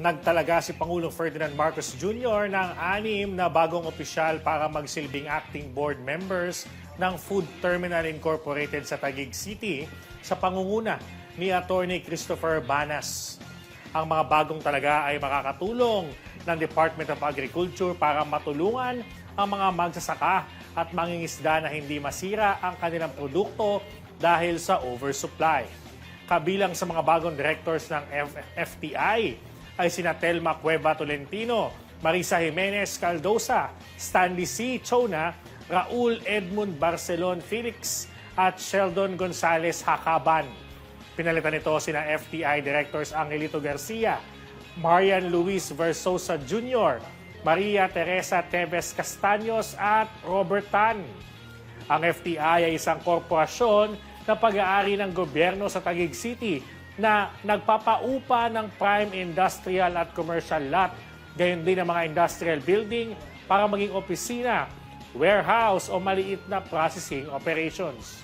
Nagtalaga si Pangulong Ferdinand Marcos Jr. ng anim na bagong opisyal para magsilbing acting board members ng Food Terminal Incorporated sa Taguig City sa pangunguna ni Attorney Christopher Banas. Ang mga bagong talaga ay makakatulong ng Department of Agriculture para matulungan ang mga magsasaka at mangingisda na hindi masira ang kanilang produkto dahil sa oversupply. Kabilang sa mga bagong directors ng F- FTI ay sina Telma Cueva Tolentino, Marisa Jimenez Caldosa, Stanley C. Chona, Raul Edmund Barcelon Felix at Sheldon Gonzalez Hakaban. Pinalitan nito sina FTI Directors Angelito Garcia, Marian Luis Versosa Jr., Maria Teresa Teves Castaños at Robert Tan. Ang FTI ay isang korporasyon na pag-aari ng gobyerno sa Taguig City na nagpapaupa ng prime industrial at commercial lot, gayon din ang mga industrial building para maging opisina, warehouse o maliit na processing operations.